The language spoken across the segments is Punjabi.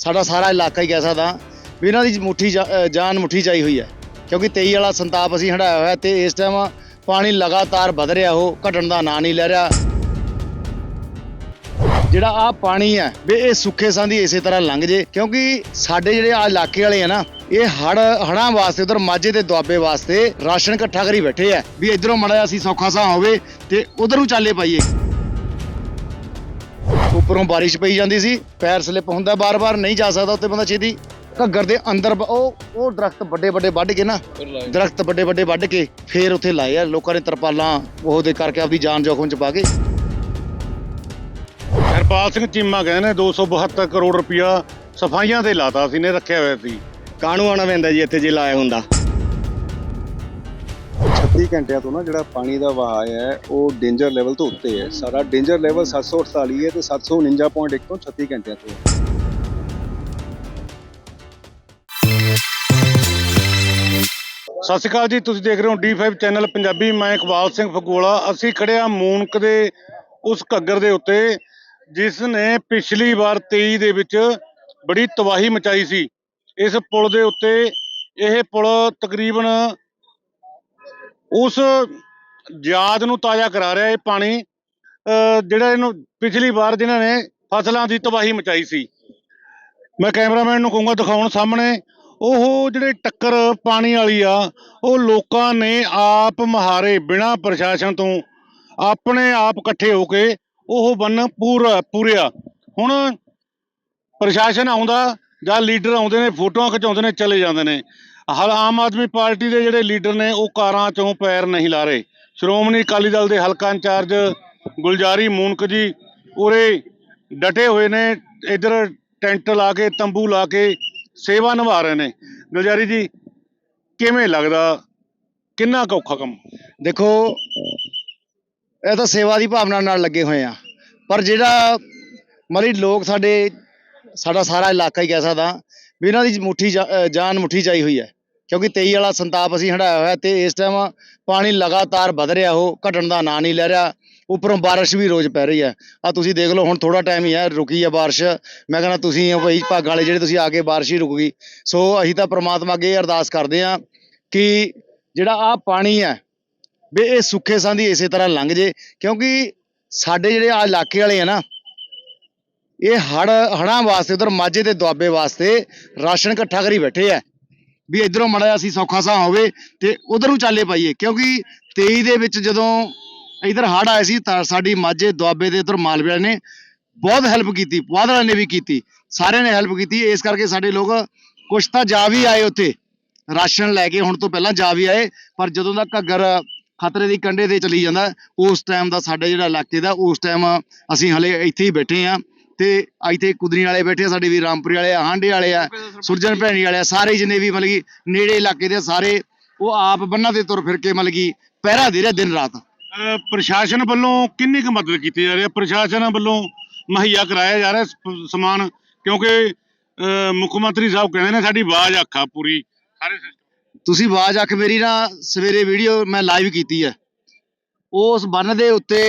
ਸਾਡਾ ਸਾਰਾ ਇਲਾਕਾ ਹੀ ਕਹਿ ਸਕਦਾ ਵੀ ਇਹਨਾਂ ਦੀ ਮੁੱਠੀ ਜਾ- ਅ, ਜਾਨ ਮੁੱਠੀ ਚਾਈ ਹੋਈ ਹੈ। ਕਿਉਂਕਿ 23 ਵਾਲਾ ਸੰਤਾਪ ਅਸੀਂ ਹਟਾਇਆ ਹੋਇਆ ਤੇ ਇਸ ਟਾਈਮ ਪਾਣੀ ਲਗਾਤਾਰ ਵਧ ਰਿਹਾ ਉਹ ਘਟਣ ਦਾ ਨਾਂ ਨਹੀਂ ਲੈ ਰਿਹਾ। ਜਿਹੜਾ ਆ ਪਾਣੀ ਹੈ ਵੀ ਇਹ ਸੁੱਖੇ ਸਾਂ ਦੀ ਇਸੇ ਤਰ੍ਹਾਂ ਲੰਘ ਜੇ ਕਿਉਂਕਿ ਸਾਡੇ ਜਿਹੜੇ ਆ ਇਲਾਕੇ ਵਾਲੇ ਆ ਨਾ ਇਹ ਹੜ ਹੜਾਂ ਵਾਸਤੇ ਉਧਰ ਮਾਝੇ ਤੇ ਦੁਆਬੇ ਵਾਸਤੇ ਰਾਸ਼ਨ ਇਕੱਠਾ ਕਰੀ ਬੈਠੇ ਆ ਵੀ ਇਧਰੋਂ ਮੜਾ ਅਸੀਂ ਸੌਖਾ ਸਾਂ ਹੋਵੇ ਤੇ ਉਧਰ ਨੂੰ ਚਾਲੇ ਪਾਈਏ। ਉੱਪਰੋਂ ਬਾਰਿਸ਼ ਪਈ ਜਾਂਦੀ ਸੀ ਪੈਰ ਸਲਿੱਪ ਹੁੰਦਾ ਬਾਰ-ਬਾਰ ਨਹੀਂ ਜਾ ਸਕਦਾ ਉੱਤੇ ਬੰਦਾ ਛੇਤੀ। ਘੱਗਰ ਦੇ ਅੰਦਰ ਬ- ਉਹ ਉਹ ਦਰਖਤ ਵੱਡੇ ਵੱਡੇ ਵੱਢ ਕੇ ਨਾ ਦਰਖਤ ਵੱਡੇ ਵੱਡੇ ਵੱਢ ਕੇ ਫੇਰ ਉੱਥੇ ਲਾਏ ਆ ਲੋਕਾਂ ਨੇ ਤਰਪਾਲਾਂ ਉਹਦੇ ਕਰਕੇ ਆਪਦੀ ਜਾਨ ਜੋਖਮ ਚ ਪਾ ਕੇ। ਹਰਪਾਲ ਸਿੰਘ ਚੀਮਾ ਕਹਿੰਦੇ ਨੇ 272 ਕਰੋੜ ਰੁਪਇਆ ਸਫਾਈਆਂ ਤੇ ਲਾਤਾ ਸੀ ਨੇ ਰੱਖਿਆ ਹੋਇਆ ਸੀ। ਕਾਹਨੂੰ ਆਉਣਾ ਪੈਂਦਾ ਜੀ ਇੱਥੇ ਜੇ ਲਾਇਆ ਹੁੰਦਾ? 36 ਘੰਟਿਆਂ ਤੋਂ ਨਾ ਜਿਹੜਾ ਪਾਣੀ ਦਾ ਵਹਾਅ ਹੈ, ਉਹ ਡੇਂਜਰ ਲੈਵਲ ਤੋਂ ਉੱਤੇ ਹੈ। ਸਾਡਾ ਡੇਂਜਰ ਲੈਵਲ 748 ਹੈ ਤੇ 749.1 ਤੋਂ 36 ਘੰਟਿਆਂ ਤੋਂ ਹੈ। ਸਤਿ ਸ਼੍ਰੀ ਅਕਾਲ ਜੀ, ਤੁਸੀਂ ਦੇਖ ਰਹੇ ਹੋ D5 ਚੈਨਲ ਪੰਜਾਬੀ, ਮੈਂ ਇਕਬਾਲ ਸਿੰਘ ਫਗੋਲਾ। ਅਸੀਂ ਖੜਿਆ ਹਾਂ ਮੂਨਕ ਦੇ ਉਸ ਘੱਗਰ ਦੇ ਉੱਤੇ, ਜਿਸ ਨੇ ਪਿਛਲੀ ਵਾਰ 23 ਦੇ ਵਿੱਚ ਬੜੀ ਤਬਾਹੀ ਮਚਾਈ ਸੀ। ਇਸ ਪੁਲ ਦੇ ਉੱਤੇ ਇਹ ਪੁਲ ਤਕਰੀਬਨ ਉਸ ਯਾਦ ਨੂੰ ਤਾਜ਼ਾ ਕਰਾ ਰਿਹਾ ਇਹ ਪਾਣੀ ਜਿਹੜਾ ਇਹਨੂੰ ਪਿਛਲੀ ਵਾਰ ਜਿਨ੍ਹਾਂ ਨੇ ਫਸਲਾਂ ਦੀ ਤਬਾਹੀ ਮਚਾਈ ਸੀ। ਮੈਂ ਕੈਮਰਾਮੈਨ ਨੂੰ ਕਹੂੰਗਾ ਦਿਖਾਉਣ ਸਾਹਮਣੇ, ਉਹ ਜਿਹੜੇ ਟੱਕਰ ਪਾਣੀ ਵਾਲੀ ਆ, ਉਹ ਲੋਕਾਂ ਨੇ ਆਪ ਮਹਾਰੇ ਬਿਨਾ ਪ੍ਰਸ਼ਾਸਨ ਤੋਂ ਆਪਣੇ ਆਪ ਇਕੱਠੇ ਹੋ ਕੇ ਉਹ ਬੰਨ ਪੂਰਾ, ਪੂਰਿਆ। ਹੁਣ ਪ੍ਰਸ਼ਾਸਨ ਆਉਂਦਾ ਜਾਂ ਲੀਡਰ ਆਉਂਦੇ ਨੇ, ਫੋਟੋਆਂ ਖਿਚਾਉਂਦੇ ਨੇ, ਚਲੇ ਜਾਂਦੇ ਨੇ। ਹਲ ਆਮ ਆਦਮੀ ਪਾਰਟੀ ਦੇ ਜਿਹੜੇ ਲੀਡਰ ਨੇ, ਉਹ ਕਾਰਾਂ ਚੋਂ ਪੈਰ ਨਹੀਂ ਲਾ ਰਹੇ। ਸ਼੍ਰੋਮਣੀ ਅਕਾਲੀ ਦਲ ਦੇ ਹਲਕਾ ਇੰਚਾਰਜ ਗੁਲਜਾਰੀ ਮੂਨਕ ਜੀ, ਉਰੇ ਡਟੇ ਹੋਏ ਨੇ, ਇਧਰ ਟੈਂਟ ਲਾ ਕੇ, ਤੰਬੂ ਲਾ ਕੇ ਸੇਵਾ ਨਿਭਾ ਰਹੇ ਨੇ। ਗੁਲਜਾਰੀ ਜੀ, ਕਿਵੇਂ ਲੱਗਦਾ? ਕਿੰਨਾ ਕੁ ਔਖਾ ਕੰਮ? ਦੇਖੋ, ਇਹ ਤਾਂ ਸੇਵਾ ਦੀ ਭਾਵਨਾ ਨਾਲ ਲੱਗੇ ਹੋਏ ਆ। ਪਰ ਜਿਹੜਾ ਮਰੀ ਲੋਕ ਸਾਡੇ, ਸਾਡਾ ਸਾਰਾ ਇਲਾਕਾ ਹੀ ਕਹਿ ਸਕਦਾ ਵੀ ਇਹਨਾਂ ਦੀ ਮੁੱਠੀ ਜਾ- ਜਾਨ ਮੁੱਠੀ ਚਾਈ ਹੋਈ ਹੈ। ਕਿਉਂਕਿ 23 ਵਾਲਾ ਸੰਤਾਪ ਅਸੀਂ ਹਟਾਇਆ ਹੋਇਆ ਤੇ ਇਸ ਟਾਈਮ ਪਾਣੀ ਲਗਾਤਾਰ ਵਧ ਰਿਹਾ, ਉਹ ਘਟਣ ਦਾ ਨਾਂ ਨਹੀਂ ਲੈ ਰਿਹਾ, ਉੱਪਰੋਂ ਬਾਰਿਸ਼ ਵੀ ਰੋਜ਼ ਪੈ ਰਹੀ ਹੈ। ਆ ਤੁਸੀਂ ਦੇਖ ਲਓ, ਹੁਣ ਥੋੜਾ ਟਾਈਮ ਹੀ ਹੈ, ਰੁਕੀ ਹੈ ਬਾਰਿਸ਼। ਮੈਂ ਕਹਿੰਦਾ ਤੁਸੀਂ ਹੋ ਭਾਈ ਭਾਗਾਂ ਵਾਲੇ ਜਿਹੜੇ ਤੁਸੀਂ ਆ ਕੇ ਬਾਰਿਸ਼ ਹੀ ਰੁਕ ਗਈ। ਸੋ ਅਸੀਂ ਤਾਂ ਪ੍ਰਮਾਤਮਾ ਅੱਗੇ ਇਹ ਅਰਦਾਸ ਕਰਦੇ ਹਾਂ ਕਿ ਜਿਹੜਾ ਆ ਪਾਣੀ ਹੈ, ਵੀ ਇਹ ਸੁੱਖੇ ਸਾਂ ਇਸੇ ਤਰ੍ਹਾਂ ਲੰਘ ਜੇ, ਕਿਉਂਕਿ ਸਾਡੇ ਜਿਹੜੇ ਆ ਇਲਾਕੇ ਵਾਲੇ ਆ ਨਾ, ਇਹ ਹੜ ਹੜਾਂ ਵਾਸਤੇ, ਉਧਰ ਮਾਝੇ ਤੇ ਦੁਆਬੇ ਵਾਸਤੇ ਰਾਸ਼ਨ ਇਕੱਠਾ ਕਰੀ ਬੈਠੇ ਆ। ਵੀ ਇਧਰੋਂ ਮੜਾ ਅਸੀਂ ਸੌਖਾ ਸਾਂ ਹੋਵੇ ਤੇ ਉਧਰ ਨੂੰ ਚਾਲੇ ਪਾਈਏ। ਕਿਉਂਕਿ 23 ਦੇ ਵਿੱਚ ਜਦੋਂ ਇਧਰ ਹੜ ਆਏ ਸੀ ਤਾਂ ਸਾਡੀ ਮਾਝੇ ਦੁਆਬੇ ਦੇ ਉਧਰ ਮਾਲਵੇ ਵਾਲਿਆਂ ਨੇ ਬਹੁਤ ਹੈਲਪ ਕੀਤੀ ਬਾਦਲਾਂ ਨੇ ਵੀ ਕੀਤੀ। ਸਾਰਿਆਂ ਨੇ ਹੈਲਪ ਕੀਤੀ। ਇਸ ਕਰਕੇ ਸਾਡੇ ਲੋਕ ਕੁਛ ਤਾਂ ਜਾ ਵੀ ਆਏ ਉੱਥੇ। ਰਾਸ਼ਨ ਲੈ ਕੇ ਹੁਣ ਤੋਂ ਪਹਿਲਾਂ ਜਾ ਵੀ ਆਏ, ਪਰ ਜਦੋਂ ਦਾ ਘੱਗਰ ਖਤਰੇ ਦੀ ਕੰਢੇ ਤੇ ਚਲੀ ਜਾਂਦਾ, ਉਸ ਟਾਈਮ ਦਾ ਸਾਡੇ ਜਿਹੜਾ ਇਲਾਕੇ ਦਾ, ਉਸ ਟਾਈਮ ਅਸੀਂ ਹਲੇ ਇੱਥੇ ਹੀ ਬੈਠੇ ਆ ਤੇ ਇੱਥੇ ਕੁਦਰੀ ਵਾਲੇ ਬੈਠੇ ਆ ਸਾਡੇ ਵੀ ਰਾਮਪੁਰੀ ਵਾਲੇ ਆ ਹਾਂਡੇ ਵਾਲੇ ਆ ਸੁਰਜਨ ਭੈਣੀ ਵਾਲੇ ਆ ਸਾਰੇ ਜਿੰਨੇ ਵੀ ਮਤਲਬ ਕਿ ਨੇੜੇ ਇਲਾਕੇ ਦੇ ਸਾਰੇ ਉਹ ਆਪ ਬੰਨਾਂ ਤੇ ਤੁਰ ਫਿਰ ਕੇ ਮਤਲਬ ਕਿ ਪਹਿਰਾ ਦੇ ਰਿਹਾ ਦਿਨ ਰਾਤ। ਪ੍ਰਸ਼ਾਸਨ ਵੱਲੋਂ ਕਿੰਨੀ ਕੁ ਮਦਦ ਕੀਤੀ ਜਾ ਰਹੀ ਹੈ? ਪ੍ਰਸ਼ਾਸਨ ਵੱਲੋਂ ਮੁਹੱਈਆ ਕਰਾਇਆ ਜਾ ਰਿਹਾ ਸਮਾਨ ਕਿਉਂਕਿ ਮੁੱਖ ਮੰਤਰੀ ਸਾਹਿਬ ਕਹਿੰਦੇ ਨੇ ਸਾਡੀ ਆਵਾਜ਼ ਆਖਾ ਪੂਰੀ ਸਾਰੇ ਤੁਸੀਂ ਆਵਾਜ਼ ਅੱਖ ਮੇਰੀ ਨਾ ਸਵੇਰੇ ਵੀਡੀਓ ਮੈਂ ਲਾਈਵ ਕੀਤੀ ਹੈ। ਉਸ ਬੰਨ ਦੇ ਉੱਤੇ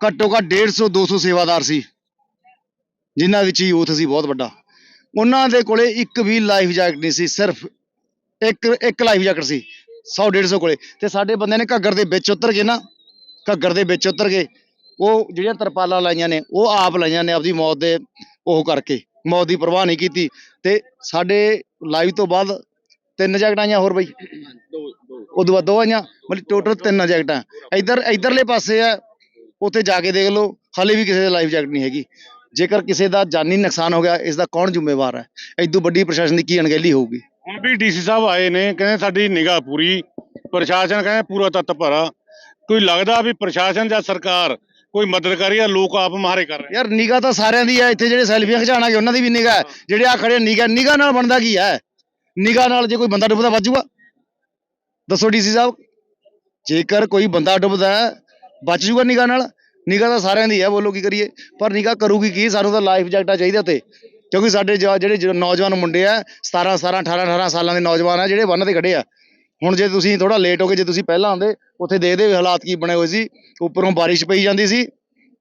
ਘੱਟੋ ਘੱਟ 150 200 ਸੇਵਾਦਾਰ ਸੀ। ਜਿਨ੍ਹਾਂ ਵਿੱਚ ਯੂਥ ਸੀ, ਬਹੁਤ ਵੱਡਾ। ਉਹਨਾਂ ਦੇ ਕੋਲੇ ਇੱਕ ਵੀ ਲਾਈਫ ਜੈਕਟ ਨਹੀਂ ਸੀ, ਸਿਰਫ ਇੱਕ ਇੱਕ ਲਾਈਫ ਜੈਕਟ ਸੀ 100 150 ਕੋਲੇ। ਤੇ ਸਾਡੇ ਬੰਦੇ ਨੇ ਘੱਗਰ ਦੇ ਵਿੱਚ ਉਤਰ ਕੇ ਨਾ, ਘੱਗਰ ਦੇ ਵਿੱਚ ਉਤਰ ਕੇ ਉਹ ਜਿਹੜੀਆਂ ਤਰਪਾਲਾਂ ਲਾਈਆਂ ਨੇ, ਉਹ ਆਪ ਲਾਈਆਂ ਨੇ ਆਪਦੀ ਮੌਤ ਦੇ ਉਹ ਕਰਕੇ। ਮੌਤ ਦੀ ਪਰਵਾਹ ਨਹੀਂ ਕੀਤੀ। ਤੇ ਸਾਡੇ ਲਾਈਵ ਤੋਂ ਬਾਅਦ ਤਿੰਨ ਜੈਕਟਾਂ ਆਈਆਂ ਹੋਰ ਬਈ। ਉਦੋਂ ਬਾਅਦ ਦੋ ਆਈਆਂ, ਮਤਲਬ ਟੋਟਲ ਤਿੰਨ ਜੈਕਟਾਂ ਇੱਧਰ, ਇੱਧਰਲੇ ਪਾਸੇ ਆ, ਉੱਥੇ ਜਾ ਕੇ ਦੇਖ ਲਓ, ਹਾਲੇ ਵੀ ਕਿਸੇ ਦੇ ਲਾਈਫ ਜੈਕਟ ਨਹੀਂ ਹੈਗੀ। ਜੇਕਰ ਕਿਸੇ ਦਾ ਜਾਨੀ ਨੁਕਸਾਨ ਹੋ ਗਿਆ ਇਸ ਦਾ ਕੌਣ ਜ਼ਿੰਮੇਵਾਰ ਹੈ? ਇਦੋਂ ਵੱਡੀ ਪ੍ਰਸ਼ਾਸਨ ਦੀ ਕੀ ਅਣਗਹਿਲੀ ਹੋਊਗੀ? ਹੁਣ ਵੀ ਡੀਸੀ ਸਾਹਿਬ ਆਏ ਨੇ ਕਹਿੰਦੇ ਸਾਡੀ ਨਿਗਾਹ ਪੂਰੀ ਪ੍ਰਸ਼ਾਸਨ ਕਹਿੰਦੇ ਪੂਰਾ ਤੱਤ ਭਰਾ। ਕੋਈ ਲੱਗਦਾ ਵੀ ਪ੍ਰਸ਼ਾਸਨ ਜਾਂ ਸਰਕਾਰ ਕੋਈ ਮਦਦ ਕਰ ਰਹੀ ਹੈ ਲੋਕ ਆਪ ਮਾਰੇ ਕਰ ਰਹੇ ਯਾਰ ਨਿਗਾਹ ਤਾਂ ਸਾਰਿਆਂ ਦੀ ਹੈ ਇੱਥੇ ਜਿਹੜੇ ਸੈਲਫੀਆਂ ਖਿਚਾਣਾਗੇ ਉਹਨਾਂ ਦੀ ਵੀ ਨਿਗਾਹ ਜਿਹੜੇ ਆ ਖੜੇ ਨਿਗਾਹ ਨਿਗਾਹ ਨਾਲ ਬਣਦਾ ਕੀ ਹੈ? ਨਿਗਾਹ ਨਾਲ ਜੇ ਕੋਈ ਬੰਦਾ ਡੁੱਬਦਾ ਬਚੂਗਾ ਦੱਸੋ ਡੀਸੀ ਸਾਹਿਬ ਜੇਕਰ ਕੋਈ ਬੰਦਾ ਡੁੱਬਦਾ ਬਚ ਜੂਗਾ ਨਿਗਾਹ ਨਾਲ? ਨਿਗਾਹ ਤਾਂ ਸਾਰਿਆਂ ਦੀ ਹੈ ਬੋਲੋ ਕੀ ਕਰੀਏ। ਪਰ ਨਿਗਾਹ ਕਰੂਗੀ ਕੀ? ਸਾਨੂੰ ਤਾਂ ਲਾਈਫ ਜੈਕਟਾਂ ਚਾਹੀਦਾ ਤੇ ਕਿਉਂਕਿ ਸਾਡੇ ਜਿਹੜੇ ਨੌਜਵਾਨ ਮੁੰਡੇ ਆ 17 17 18 18 ਸਾਲਾਂ ਦੇ ਨੌਜਵਾਨ ਆ ਜਿਹੜੇ ਬੰਨ ਤੇ ਖੜੇ ਆ। ਹੁਣ ਜੇ ਤੁਸੀਂ ਥੋੜਾ ਲੇਟ ਹੋ ਗਏ ਜੇ ਤੁਸੀਂ ਪਹਿਲਾਂ ਆਉਂਦੇ ਉੱਥੇ ਦੇਖਦੇ ਵੀ ਹਾਲਾਤ ਕੀ ਬਣੇ ਹੋਏ ਸੀ? ਉੱਪਰੋਂ ਬਾਰਿਸ਼ ਪਈ ਜਾਂਦੀ ਸੀ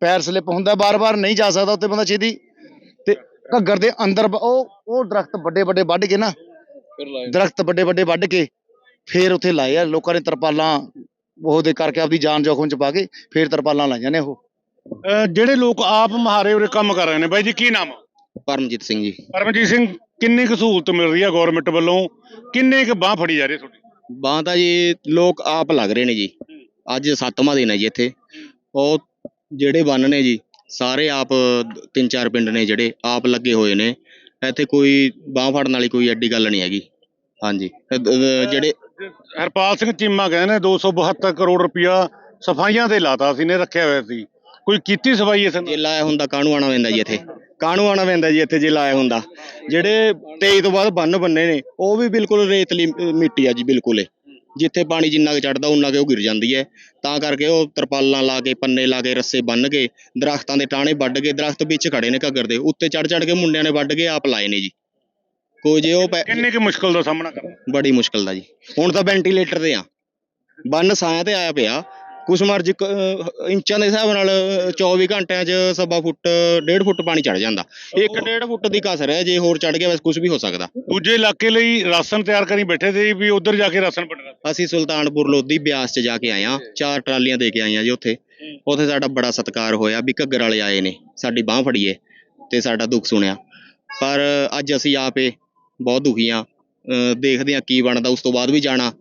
ਪੈਰ ਸਲਿੱਪ ਹੁੰਦਾ ਬਾਰ-ਬਾਰ ਨਹੀਂ ਜਾ ਸਕਦਾ ਉੱਤੇ ਬੰਦਾ ਛੇਤੀ। ਤੇ ਘੱਗਰ ਦੇ ਅੰਦਰ ਉਹ ਉਹ ਦਰਖਤ ਵੱਡੇ ਵੱਡੇ ਵੱਢ ਕੇ ਨਾ ਦਰਖਤ ਵੱਡੇ ਵੱਡੇ ਵੱਢ ਕੇ ਫੇਰ ਉੱਥੇ ਲਾਏ ਆ ਲੋਕਾਂ ਨੇ ਤਰਪਾਲਾਂ ਉਹਦੇ ਕਰਕੇ ਆਪਦੀ ਜਾਨ ਜੋਖਮ ਚ ਪਾ ਕੇ ਫੇਰ ਤਰਪਾਲਾਂ ਲਾਈਆਂ ਨੇ ਉਹ। ਅਹ ਜਿਹੜੇ ਲੋਕ ਆਪ ਮਹਾਰੇ ਉਰੇ ਕੰਮ ਕਰ ਰਹੇ ਨੇ ਬਾਈ ਜੀ ਕੀ ਨਾਮ ਆ? ਪਰਮਜੀਤ ਸਿੰਘ ਜੀ। ਪਰਮਜੀਤ ਸਿੰਘ ਕਿੰਨੀ ਕੁ ਸਹੂਲਤ ਮਿਲ ਰਹੀ ਹੈ ਗਵਰਨਮੈਂਟ ਵੱਲੋਂ? ਕਿੰਨੇ ਕੁ ਬਾਹ ਫੜੀ ਜਾ ਰਹੀ ਹੈ ਤੁਹਾਡੀ? ਬਾਂਹ ਤਾਂ ਜੀ ਲੋਕ ਆਪ ਲੱਗ ਰਹੇ ਨੇ ਜੀ। ਅੱਜ ਸੱਤਵਾਂ ਦਿਨ ਹੈ ਜੀ ਇੱਥੇ। ਉਹ ਜਿਹੜੇ ਬੰਨ ਨੇ ਜੀ ਸਾਰੇ ਆਪ ਤਿੰਨ ਚਾਰ ਪਿੰਡ ਨੇ ਜਿਹੜੇ ਆਪ ਲੱਗੇ ਹੋਏ ਨੇ। ਇੱਥੇ ਕੋਈ ਬਾਂਹ ਫੜਨ ਵਾਲੀ ਕੋਈ ਐਡੀ ਗੱਲ ਨਹੀਂ ਹੈਗੀ। ਹਾਂਜੀ। ਜਿਹੜੇ ਹਰਪਾਲ ਸਿੰਘ ਚੀਮਾ ਕਹਿੰਦੇ ਨੇ 272 ਕਰੋੜ ਰੁਪਇਆ ਸਫਾਈਆਂ ਤੇ ਲਾਤਾ ਸੀ ਨੇ ਰੱਖਿਆ ਹੋਇਆ ਸੀ। ਕੋਈ ਕੀਤੀ ਸਫ਼ਾਈ ਇਸ ਜੇ ਲਾਇਆ ਹੁੰਦਾ ਕਾਹਨੂੰ ਆਉਣਾ ਪੈਂਦਾ ਜੀ ਇੱਥੇ? ਕਾਹਨੂੰ ਆਉਣਾ ਪੈਂਦਾ ਜੀ ਇੱਥੇ ਜੇ ਲਾਇਆ ਹੁੰਦਾ? ਜਿਹੜੇ 23 ਤੋਂ ਬਾਅਦ ਬੰਨ ਬੰਨੇ ਨੇ ਉਹ ਵੀ ਬਿਲਕੁਲ ਰੇਤਲੀ ਮਿੱਟੀ ਆ ਜੀ ਬਿਲਕੁਲ। ਜਿੱਥੇ ਪਾਣੀ ਜਿੰਨਾ ਕੁ ਚੜਦਾ ਉਨਾ ਕੁ ਉਹ ਗਿਰ ਜਾਂਦੀ ਹੈ। ਤਾਂ ਕਰਕੇ ਉਹ ਤਰਪਾਲਾਂ ਲਾ ਕੇ ਪੰਨੇ ਲਾ ਕੇ ਰੱਸੇ ਬੰਨ ਕੇ ਦਰਖਤਾਂ ਦੇ ਟਾਹਣੇ ਵੱਢ ਕੇ ਦਰਖਤ ਵਿੱਚ ਖੜੇ ਨੇ ਘੱਗਰ ਦੇ ਉੱਤੇ ਚੜ ਚੜ ਕੇ ਮੁੰਡਿਆਂ ਨੇ ਵੱਢ ਕੇ ਆਪ ਲਾਏ ਨੇ ਜੀ। ਕੋਈ ਜੇ ਉਹ ਪੈ- ਕਿੰਨੇ ਕੁ ਮੁਸ਼ਕਲ ਦਾ ਸਾਹਮਣਾ ਕਰਨਾ? ਬੜੀ ਮੁਸ਼ਕਲ ਦਾ ਜੀ। ਹੁਣ ਤਾਂ ਵੈਂਟੀਲੇਟਰ ਤੇ ਆ। ਬੰਨ ਸਾਇਆ ਤੇ ਆਇਆ ਪਿਆ। ਕੁਛ ਮਰਜ਼ੀ ਕ- ਅਹ ਇੰਚਾਂ ਦੇ ਹਿਸਾਬ ਨਾਲ ਅਹ 24 ਘੰਟਿਆਂ 'ਚ ਸਵਾ ਫੁੱਟ ਡੇਢ ਫੁੱਟ ਪਾਣੀ ਚੜ ਜਾਂਦਾ। ਇੱਕ ਡੇਢ ਫੁੱਟ ਦੀ ਕਸਰ ਹੈ ਜੇ ਹੋਰ ਚੜ ਗਿਆ ਬਸ ਕੁਝ ਵੀ ਹੋ ਸਕਦਾ। ਦੂਜੇ ਇਲਾਕੇ ਲਈ ਰਾਸ਼ਨ ਤਿਆਰ ਕਰੀ ਬੈਠੇ ਸੀ ਵੀ ਉਧਰ ਜਾ ਕੇ ਰਾਸ਼ਨ ਵੰਡਣਾ। ਅਸੀਂ ਸੁਲਤਾਨਪੁਰ ਲੋਧੀ ਬਿਆਸ 'ਚ ਜਾ ਕੇ ਆਏ ਆ ਚਾਰ ਟਰਾਲੀਆਂ ਦੇ ਕੇ ਆਏ ਆ ਜੀ ਉੱਥੇ। ਉੱਥੇ ਸਾਡਾ ਬੜਾ ਸਤਿਕਾਰ ਹੋਇਆ ਵੀ ਘੱਗਰ ਵਾਲੇ ਆਏ ਨੇ। ਸਾਡੀ ਬਾਹ ਫੜੀਏ ਤੇ ਸਾਡਾ ਦੁੱਖ ਸੁਣਿਆ। ਪਰ ਅੱਜ ਅਸੀਂ ਆਪੇ ਬਹੁਤ ਦੁਖੀ ਆ ਦੇਖਦੇ ਆ ਕੀ ਬਣਦਾ। ਉਸ ਤੋਂ ਬਾਅਦ ਵੀ ਜਾਣਾ।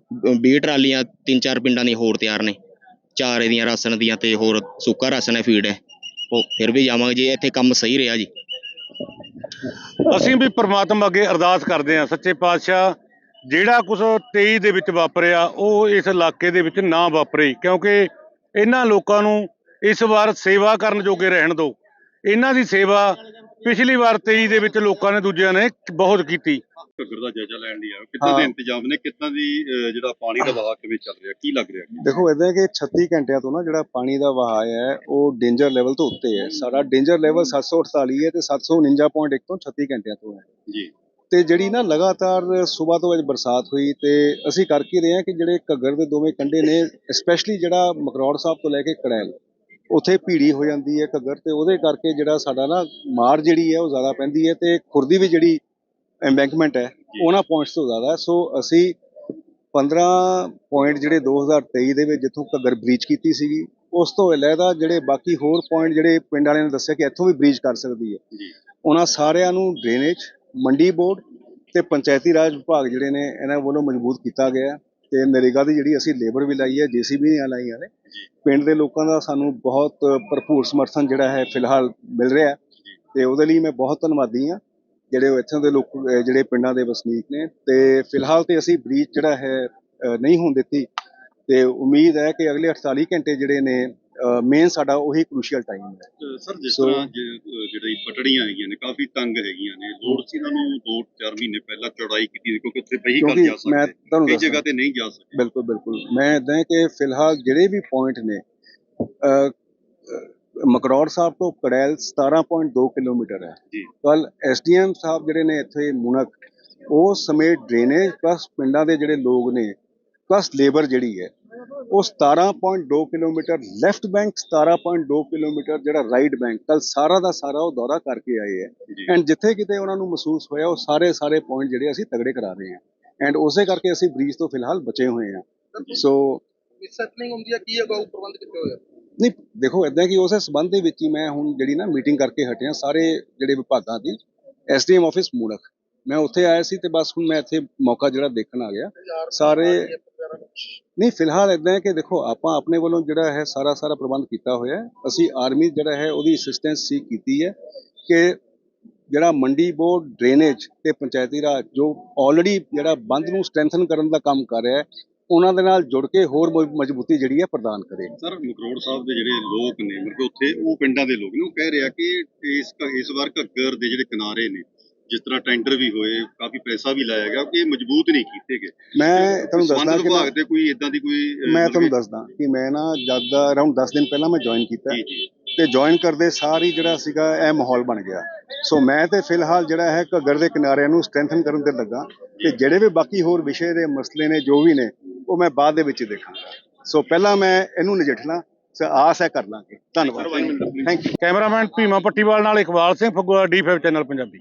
20 ਟਰਾਲੀਆਂ ਤਿੰਨ ਚਾਰ ਪਿੰਡਾਂ ਦੀ ਹੋਰ ਤਿਆਰ ਨੇ। ਚਾਰੇ ਦੀਆਂ ਰਾਸ਼ਨ ਦੀਆਂ ਤੇ ਹੋਰ ਸੁੱਕਾ ਰਾਸ਼ਨ ਹੈ, ਫੀਡ ਹੈ। ਉਹ ਫਿਰ ਵੀ ਜਾਵਾਂਗੇ ਜੇ ਇੱਥੇ ਕੰਮ ਸਹੀ ਰਿਹਾ ਜੀ। ਅਸੀਂ ਵੀ ਪ੍ਰਮਾਤਮਾ ਅੱਗੇ ਅਰਦਾਸ ਕਰਦੇ ਹਾਂ। ਸੱਚੇ ਪਾਤਸ਼ਾਹ, ਜਿਹੜਾ ਕੁਝ 23 ਦੇ ਵਿੱਚ ਵਾਪਰਿਆ, ਉਹ ਇਸ ਇਲਾਕੇ ਦੇ ਵਿੱਚ ਨਾ ਵਾਪਰੇ। ਕਿਉਂਕਿ ਇਹਨਾਂ ਲੋਕਾਂ ਨੂੰ ਇਸ ਵਾਰ ਸੇਵਾ ਕਰਨ ਜੋਗੇ ਰਹਿਣ ਦਿਓ। ਇਹਨਾਂ ਦੀ ਸੇਵਾ ਪਿਛਲੀ ਵਾਰ 23 ਦੇ ਵਿੱਚ ਲੋਕਾਂ ਨੇ ਦੂਜਿਆਂ ਨੇ ਬਹੁਤ ਕੀਤੀ। ਘੱਗਰ ਦਾ ਜਾਇਜ਼ਾ ਲੈਣ ਲਈ ਆਇਓ ਕਿੱਦਾਂ ਦੇ। ਇੰਤਜ਼ਾਮ ਨੇ? ਕਿੱਦਾਂ ਦੀ ਜਿਹੜਾ ਪਾਣੀ ਦਾ ਵਹਾਅ ਕਿਵੇਂ ਚੱਲ ਰਿਹਾ? ਕੀ ਲੱਗ ਰਿਹਾ? ਦੇਖੋ ਇਦਾਂ ਕਿ 36 ਘੰਟਿਆਂ ਤੋਂ ਨਾ ਜਿਹੜਾ ਪਾਣੀ ਦਾ ਵਹਾਅ ਹੈ ਉਹ ਡੇਂਜਰ ਲੈਵਲ ਤੋਂ ਉੱਤੇ ਹੈ। ਸਾਡਾ ਡੇਂਜਰ ਲੈਵਲ 748 ਹੈ ਤੇ 749.1 ਤੋਂ 36 ਘੰਟਿਆਂ ਤੋਂ ਹੈ। ਜੀ। ਤੇ ਜਿਹੜੀ ਨਾ ਲਗਾਤਾਰ ਸਵੇਰ ਤੋਂ ਅੱਜ ਬਰਸਾਤ ਹੋਈ ਤੇ ਅਸੀਂ ਕਰ ਕੀ ਰਹੇ ਹਾਂ ਕਿ ਜਿਹੜੇ ਘੱਗਰ ਦੇ ਦੋਵੇਂ ਕੰਢੇ ਨੇ ਸਪੈਸ਼ਲੀ ਜਿਹੜਾ ਮਕਰੌੜ ਸਾਹਿਬ ਤੋਂ ਲੈ ਕੇ ਕੜੈਲ ਉੱਥੇ ਭੀੜੀ ਹੋ ਜਾਂਦੀ ਹੈ ਘੱਗਰ ਤੇ ਉਹਦੇ ਕਰਕੇ ਜਿਹੜਾ ਸਾਡਾ ਨਾ ਮਾਰ ਜਿਹੜੀ ਹੈ ਉਹ ਜ਼ਿਆਦਾ ਪੈਂਦੀ ਹੈ ਤੇ ਖੁਰਦੀ ਵੀ ਜਿਹੜੀ ਐਮਬੈਂਕਮੈਂਟ ਹੈ ਉਹਨਾਂ ਪੁਆਇੰਟਸ ਤੋਂ ਜ਼ਿਆਦਾ। ਸੋ ਅਸੀਂ 15 ਪੁਆਇੰਟ ਜਿਹੜੇ 2023 ਦੇ ਵਿੱਚ ਜਿੱਥੋਂ ਘੱਗਰ ਬ੍ਰੀਚ ਕੀਤੀ ਸੀਗੀ ਉਸ ਤੋਂ ਇਲਾਵਾ ਜਿਹੜੇ ਬਾਕੀ ਹੋਰ ਪੁਆਇੰਟ ਜਿਹੜੇ ਪਿੰਡ ਵਾਲਿਆਂ ਨੇ ਦੱਸਿਆ ਕਿ ਇੱਥੋਂ ਵੀ ਬ੍ਰੀਚ ਕਰ ਸਕਦੀ ਹੈ। ਉਹਨਾਂ ਸਾਰਿਆਂ ਨੂੰ ਡਰੇਨੇਜ ਮੰਡੀ ਬੋਰਡ ਤੇ ਪੰਚਾਇਤੀ ਰਾਜ ਵਿਭਾਗ ਜਿਹੜੇ ਨੇ ਇਹਨਾਂ ਵੱਲੋਂ ਮਜ਼ਬੂਤ ਕੀਤਾ ਗਿਆ। ਤੇ ਨਰੇਗਾ ਦੀ ਜਿਹੜੀ ਅਸੀਂ ਲੇਬਰ ਵੀ ਲਾਈ ਹੈ ਜੀਸੀਬੀ ਦੀਆਂ ਲਾਈਆਂ ਨੇ। ਪਿੰਡ ਦੇ ਲੋਕਾਂ ਦਾ ਸਾਨੂੰ ਬਹੁਤ ਭਰਪੂਰ ਸਮਰਥਨ ਜਿਹੜਾ ਹੈ ਫਿਲਹਾਲ ਮਿਲ ਰਿਹਾ ਤੇ ਉਹਦੇ ਲਈ ਮੈਂ ਬਹੁਤ ਧੰਨਵਾਦੀ ਹਾਂ ਜਿਹੜੇ ਉਹ ਇੱਥੋਂ ਦੇ ਲੋਕ ਜਿਹੜੇ ਪਿੰਡਾਂ ਦੇ ਵਸਨੀਕ ਨੇ। ਤੇ ਫਿਲਹਾਲ ਤੇ ਅਸੀਂ ਬ੍ਰੀਚ ਜਿਹੜਾ ਹੈ ਨਹੀਂ ਹੋਣ ਦਿੱਤੀ। ਤੇ ਉਮੀਦ ਹੈ ਕਿ ਅਗਲੇ 48 ਘੰਟੇ ਜਿਹੜੇ ਨੇ ਮੇਨ ਸਾਡਾ ਉਹੀ ਕ੍ਰੂਸ਼ੀਅਲ ਟਾਈਮ ਹੈ। ਸਰ ਜਿਸ ਤਰ੍ਹਾਂ ਜੇ, ਜਿਹੜੀ ਪਟੜੀਆਂ ਹੈਗੀਆਂ ਨੇ ਕਾਫੀ ਤੰਗ ਹੈਗੀਆਂ ਨੇ। ਲੋੜ ਸੀ ਇਹਨਾਂ ਨੂੰ 2-4 ਮਹੀਨੇ ਪਹਿਲਾਂ ਚੌੜਾਈ ਕੀਤੀ ਕਿਉਂਕਿ ਉੱਥੇ ਵਹੀਕਲ ਕਿਉਂਕਿ ਜਾ ਮੈਂ ਸਕਦੇ ਤੁਹਾਨੂੰ ਕਈ ਦੱਸਾਂ। ਜਗ੍ਹਾ ਤੇ ਨਹੀਂ ਜਾ ਸਕਦੇ। ਬਿਲਕੁਲ ਬਿਲਕੁਲ। ਮੈਂ ਇਦਾਂ ਹੈ ਕਿ ਫਿਲਹਾਲ ਜਿਹੜੇ ਵੀ ਪੁਆਇੰਟ ਨੇ ਮਕਰੌੜ ਸਾਹਿਬ ਤੋਂ ਕੜੈਲ 17.2 ਕਿਲੋਮੀਟਰ ਹੈ। ਜੀ। ਕੱਲ ਐਸਡੀਐਮ ਸਾਹਿਬ ਜਿਹੜੇ ਨੇ ਇੱਥੇ ਮੁਨਕ ਉਹ ਸਮੇਤ ਡਰੇਨੇਜ ਪਲੱਸ ਪਿੰਡਾਂ ਦੇ ਜਿਹੜੇ ਲੋਕ ਨੇ ਪਲੱਸ ਲੇਬਰ ਜਿਹੜੀ ਹੈ ਉਹ 17.2 ਕਿਲੋਮੀਟਰ ਲੈਫਟ ਬੈਂਕ 17.2 ਕਿਲੋਮੀਟਰ ਜਿਹੜਾ ਰਾਈਟ ਬੈਂਕ ਕੱਲ ਸਾਰਾ ਦਾ ਸਾਰਾ ਉਹ ਦੌਰਾ ਕਰਕੇ ਆਏ ਹੈ ਐਂਡ ਜਿੱਥੇ ਕਿਤੇ ਉਹਨਾਂ ਨੂੰ ਮਹਿਸੂਸ ਹੋਇਆ ਉਹ ਸਾਰੇ ਸਾਰੇ ਪੁਆਇੰਟ ਜਿਹੜੇ ਅਸੀਂ ਤਗੜੇ ਕਰਾ ਰਹੇ ਹਾਂ ਐਂਡ ਉਸੇ ਕਰਕੇ ਅਸੀਂ ਬ੍ਰੀਜ ਤੋਂ ਫਿਲਹਾਲ ਬਚੇ ਹੋਏ ਹਾਂ ਸੋ ਸੈਟਲਿੰਗ ਹੁੰਦੀ ਹੈ ਕੀ ਅਗਾਊ ਪ੍ਰਬੰਧ ਕੀਤੇ ਹੋਏ ਆ ਨਹੀਂ ਦੇਖੋ ਇਦਾਂ ਕਿ ਉਸੇ ਸਬੰਧ ਦੇ ਵਿੱਚ ਹੀ ਮੈਂ ਹੁਣ ਜਿਹੜੀ ਨਾ ਮੀਟਿੰਗ ਕਰਕੇ ਹਟਿਆ ਸਾਰੇ ਜਿਹੜੇ ਵਿਭਾਗਾਂ ਦੀ ਐਸਡੀਐਮ ਆਫਿਸ ਮੂੜਕ ਮੈਂ ਉੱਥੇ ਆਇਆ ਸੀ ਤੇ ਬਸ ਹੁਣ ਮੈਂ ਇੱਥੇ ਮੌਕਾ ਜਿਹੜਾ ਦੇਖਣ ਆ ਗਿਆ। ਸਾਰੇ ਨਹੀਂ, ਫਿਲਹਾਲ ਇਦਾਂ ਹੈ ਕਿ ਦੇਖੋ, ਆਪਾਂ ਆਪਣੇ ਵੱਲੋਂ ਜਿਹੜਾ ਹੈ ਸਾਰਾ ਸਾਰਾ ਪ੍ਰਬੰਧ ਕੀਤਾ ਹੋਇਆ ਹੈ। ਅਸੀਂ ਆਰਮੀ ਜਿਹੜਾ ਹੈ ਉਹਦੀ ਅਸਿਸਟੈਂਸ ਸੀ ਕੀਤੀ ਹੈ ਕਿ ਜਿਹੜਾ ਮੰਡੀ ਬੋਰਡ ਡਰੇਨੇਜ ਤੇ ਪੰਚਾਇਤੀ ਰਾਜ ਜੋ ਆਲਰੇਡੀ ਜਿਹੜਾ ਬੰਦ ਨੂੰ ਸਟਰੈਂਥਨ ਕਰਨ ਦਾ ਕੰਮ ਕਰ ਰਿਹਾ ਹੈ, ਉਹਨਾਂ ਦੇ ਨਾਲ ਜੁੜ ਕੇ ਹੋਰ ਮਜ਼ਬੂਤੀ ਜਿਹੜੀ ਹੈ ਪ੍ਰਦਾਨ ਕਰੇ। ਸਰ, ਮਕਰੋੜ ਸਾਹਿਬ ਦੇ ਜਿਹੜੇ ਲੋਕ ਨੇ, ਮਤਲਬ ਉੱਥੇ ਉਹ ਪਿੰਡਾਂ ਦੇ ਲੋਕ ਨੇ, ਉਹ ਕਹਿ ਰਿਹਾ ਕਿ ਇਸ ਇਸ ਵਾਰ ਘੱਗਰ ਦੇ ਜਿਹੜੇ ਕਿਨਾਰੇ ਨੇ ਜਿਸ ਤਰ੍ਹਾਂ ਟੈਂਡਰ ਵੀ ਹੋਏ ਕਾਫੀ ਪੈਸਾ ਵੀ ਲਾਇਆ ਗਿਆ ਕਿ ਇਹ ਮਜ਼ਬੂਤ ਨਹੀਂ ਕੀਤੇ ਗਏ। ਮੈਂ ਤੁਹਾਨੂੰ ਦੱਸਦਾ ਕਿ ਵਿਭਾਗ ਮੈਂ- ਤੇ ਕੋਈ ਇਦਾਂ ਦੀ ਕੋਈ ਮੈਂ ਤੁਹਾਨੂੰ ਦੱਸਦਾ ਕਿ ਮੈਂ ਨਾ ਜਦ ਅਰਾਊਂਡ 10 ਦਿਨ ਪਹਿਲਾਂ ਮੈਂ ਜੁਆਇਨ ਕੀਤਾ ਜੀ ਜੀ। ਤੇ ਜੁਆਇਨ ਕਰਦੇ ਸਾਰ ਹੀ ਜਿਹੜਾ ਸੀਗਾ ਇਹ ਮਾਹੌਲ ਬਣ ਗਿਆ। ਸੋ ਮੈਂ ਤੇ ਫਿਲਹਾਲ ਜਿਹੜਾ ਹੈ ਘੱਗਰ ਦੇ ਕਿਨਾਰਿਆਂ ਨੂੰ ਸਟਰੈਂਥਨ ਕਰਨ ਤੇ ਲੱਗਾ ਤੇ ਜਿਹੜੇ ਵੀ ਬਾਕੀ ਹੋਰ ਵਿਸ਼ੇ ਦੇ ਮਸਲੇ ਨੇ ਜੋ ਵੀ ਨੇ ਉਹ ਮੈਂ ਬਾਅਦ ਦੇ ਵਿੱਚ ਦੇਖਾਂਗਾ। ਸੋ ਪਹਿਲਾਂ ਮੈਂ ਇਹਨੂੰ ਨਜਿੱਠਣਾ ਸੋ ਆਸ ਹੈ ਕਰ ਲਾਂਗੇ। ਧੰਨਵਾਦ। Thank you cameraman Bhima Pattiwal ਨਾਲ ਇਕਬਾਲ ਸਿੰਘ ਫਗੂਆ ਡੀ5 ਚੈਨਲ ਪੰਜਾਬੀ।